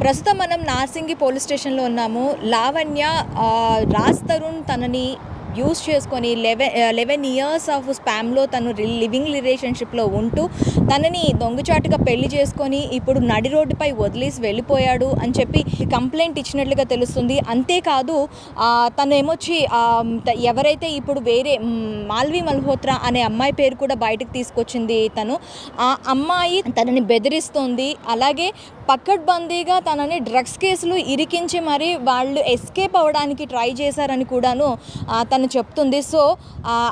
ప్రస్తుతం మనం నార్సింగి పోలీస్ స్టేషన్లో ఉన్నాము. లావణ్య రాజ్ తరుణ్ తనని యూస్ చేసుకొని లెవెన్ లెవెన్ ఇయర్స్ ఆఫ్ స్పామ్లో తను రి- లివింగ్ రిలేషన్షిప్లో ఉంటూ తనని దొంగచాటుగా పెళ్ళి చేసుకొని ఇప్పుడు నడి రోడ్డుపై వదిలేసి వెళ్ళిపోయాడు అని చెప్పి కంప్లైంట్ ఇచ్చినట్లుగా తెలుస్తుంది. అంతేకాదు తను ఏమొచ్చి ఎవరైతే ఇప్పుడు వేరే మాల్వి మల్హోత్రా అనే అమ్మాయి పేరు కూడా బయటకు తీసుకొచ్చింది తను ఆ అమ్మాయి తనని బెదిరిస్తోంది. అలాగే పక్కడ్బందీగా తనని డ్రగ్స్ కేసులు ఇరికించి మరి వాళ్ళు ఎస్కేప్ అవ్వడానికి ట్రై చేశారని కూడాను తన తను చెప్తుంది. సో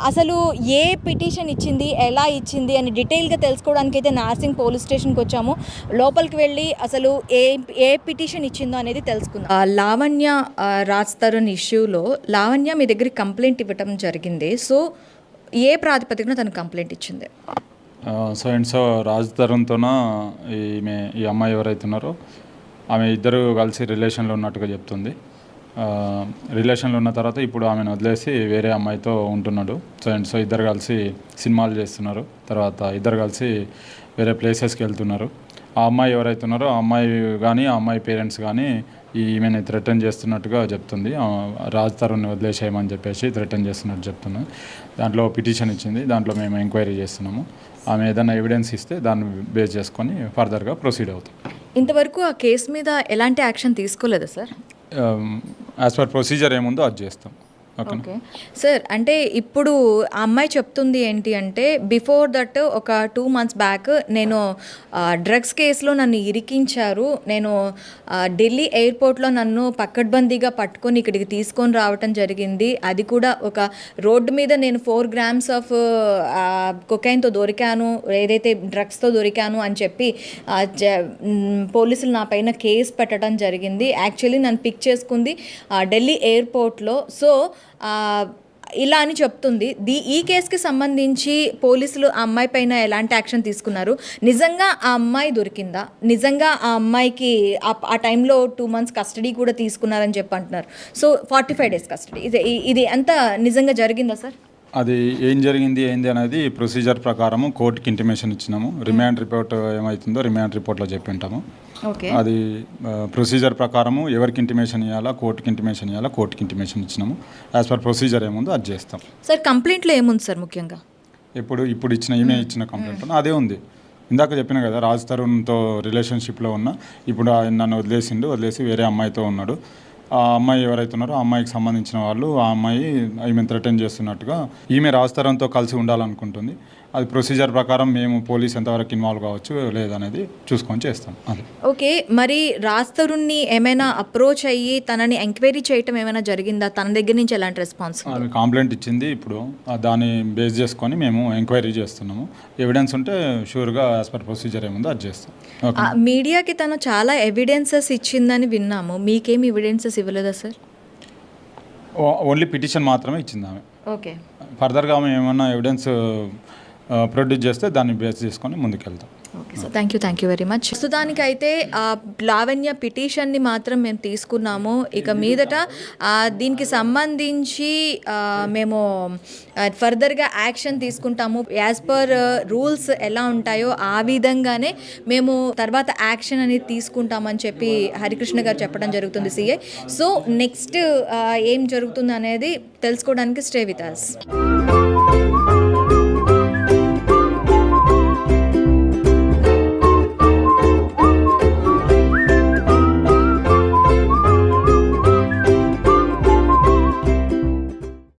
అసలు ఏ పిటిషన్ ఇచ్చింది ఎలా ఇచ్చింది అని డీటెయిల్గా తెలుసుకోవడానికి అయితే నార్సింగ్ పోలీస్ స్టేషన్కి వచ్చాము. లోపలికి వెళ్ళి అసలు ఏ ఏ పిటిషన్ ఇచ్చిందో అనేది తెలుసుకుందాం. ఆ, లావణ్య రాజ్ తరుణ్ ఇష్యూలో లావణ్య మీ దగ్గర కంప్లైంట్ ఇవ్వటం జరిగింది. సో ఏ ప్రాతిపదికన తను కంప్లైంట్ ఇచ్చింది? సో అండ్ సో రాజ్ తరుణ్తోన ఈమె ఈ అమ్మాయి ఎవరైతే ఉన్నారో ఆమె ఇద్దరు కలిసి రిలేషన్లో ఉన్నట్టుగా చెప్తుంది. రిలేషన్లో ఉన్న తర్వాత ఇప్పుడు ఆమెను వదిలేసి వేరే అమ్మాయితో ఉంటున్నాడు. సో అండ్ సో ఇద్దరు కలిసి సినిమాలు చేస్తున్నారు. తర్వాత ఇద్దరు కలిసి వేరే ప్లేసెస్కి వెళ్తున్నారు. ఆ అమ్మాయి ఎవరైతే ఉన్నారో ఆ అమ్మాయి కానీ ఆ అమ్మాయి పేరెంట్స్ కానీ ఈమెను థ్రెటన్ చేస్తున్నట్టుగా చెప్తుంది. రాజ్ తరుణ్ని వదిలేసేయమని చెప్పేసి థ్రెటన్ చేస్తున్నట్టు చెప్తున్నాను దాంట్లో పిటిషన్ ఇచ్చింది. దాంట్లో మేము ఎంక్వైరీ చేస్తున్నాము. ఆమె ఏదైనా ఎవిడెన్స్ ఇస్తే దాన్ని బేస్ చేసుకొని ఫర్దర్గా ప్రొసీడ్ అవుతాం. ఇంతవరకు ఆ కేసు మీద ఎలాంటి యాక్షన్ తీసుకోలేదా సార్? యాజ్ పర్ ప్రొసీజర్ ఏముందో అది చేస్తాం. ఓకే. సార్ అంటే ఇప్పుడు ఆ అమ్మాయి చెప్తుంది ఏంటి అంటే బిఫోర్ దట్ ఒక టూ మంత్స్ బ్యాక్ నేను డ్రగ్స్ కేసులో నన్ను ఇరికించారు. నేను ఢిల్లీ ఎయిర్పోర్ట్లో నన్ను పక్కడ్బందీగా పట్టుకొని ఇక్కడికి తీసుకొని రావటం జరిగింది. అది కూడా ఒక రోడ్డు మీద నేను ఫోర్ గ్రామ్స్ ఆఫ్ కొకైన్తో దొరికాను ఏదైతే డ్రగ్స్తో దొరికాను అని చెప్పి పోలీసులు నా పైన కేసు పెట్టడం జరిగింది. యాక్చువల్లీ నన్ను పిక్ చేసుకుంది ఆ, ఢిల్లీ ఎయిర్పోర్ట్లో. సో ఇలా అని చెప్తుంది. దీ ఈ కేసుకి సంబంధించి పోలీసులు ఆ అమ్మాయి పైన ఎలాంటి యాక్షన్ తీసుకున్నారు? నిజంగా ఆ అమ్మాయి దొరికిందా? నిజంగా ఆ అమ్మాయికి ఆ- టైంలో టూ మంత్స్ కస్టడీ కూడా తీసుకున్నారని చెప్పి అంటున్నారు. So forty five days custody. ఇది ఇది ఎంత నిజంగా జరిగిందా సార్? అది ఏం జరిగింది ఏంది అనేది ప్రొసీజర్ ప్రకారము కోర్టుకి ఇంటిమేషన్ ఇచ్చినాము. రిమాండ్ రిపోర్ట్ ఏమవుతుందో రిమాండ్ రిపోర్ట్లో చెప్పింటాము అది ప్రొసీజర్ ప్రకారము ఎవరికి ఇంటిమేషన్ ఇవ్వాలా కోర్టుకి ఇంటిమేషన్ ఇవ్వాలా కోర్టుకి ఇంటిమేషన్ ఇచ్చినాము. యాజ్ పర్ ప్రొసీజర్ ఏముందో అది చేస్తాం. సార్ కంప్లైంట్లో ఏముంది సార్ ముఖ్యంగా? ఇప్పుడు ఇప్పుడు ఇచ్చిన ఈమె ఇచ్చిన కంప్లైంట్ అదే ఉంది. ఇందాక చెప్పిన కదా రాజ్ తరుణ్తో రిలేషన్షిప్లో ఉన్న ఇప్పుడు ఆయన నన్ను వదిలేసిండు వదిలేసి వేరే అమ్మాయితో ఉన్నాడు. ఆ అమ్మాయి ఎవరైతే ఉన్నారో ఆ అమ్మాయికి సంబంధించిన వాళ్ళు ఆ అమ్మాయి ఈమె థ్రెటన్ చేస్తున్నట్టుగా ఈమె రాజ్ కలిసి ఉండాలనుకుంటుంది. అది ప్రొసీజర్ ప్రకారం మేము పోలీస్ ఎంతవరకు ఇన్వాల్వ్ కావచ్చు లేదనేది చూసుకొని చేస్తాం. అది. ఓకే మరి రాస్తరుణ్ణి ఏమైనా అప్రోచ్ అయ్యి తనని ఎంక్వైరీ చేయటం ఏమైనా జరిగిందా? తన దగ్గర నుంచి ఎలాంటి రెస్పాన్స్ ఆమె కంప్లైంట్ ఇచ్చింది ఇప్పుడు. దాన్ని బేస్ చేసుకొని మేము ఎంక్వైరీ చేస్తున్నాము. ఎవిడెన్స్ ఉంటే షూర్గా యాజ్ పర్ ప్రొసీజర్ ఏముందో అది చేస్తాం. మీడియాకి తను చాలా ఎవిడెన్సెస్ ఇచ్చిందని విన్నాము. మీకేం ఎవిడెన్సెస్ ఇవ్వలేదా సార్ ఓన్లీ పిటిషన్ మాత్రమే ఇచ్చింది ఆమె. ఓకే. ఫర్దర్గా ఆమె ఏమన్నా ఎవిడెన్స్ ప్రొడ్యూస్ చేస్తే దాన్ని బేస్ చేసుకొని ముందుకెళ్తాం. Okay sir thank you thank you very much ప్రస్తుతానికైతే అయితే ఆ లావణ్య పిటిషన్ని మాత్రం మేము తీసుకున్నాము. ఇక మీదట దీనికి సంబంధించి మేము ఫర్దర్గా యాక్షన్ తీసుకుంటాము. యాజ్ పర్ రూల్స్ ఎలా ఉంటాయో ఆ విధంగానే మేము తర్వాత యాక్షన్ అనేది తీసుకుంటామని చెప్పి హరికృష్ణ గారు చెప్పడం జరుగుతుంది సిఐ సో నెక్స్ట్ ఏం జరుగుతుంది అనేది తెలుసుకోవడానికి స్టే విత్ అస్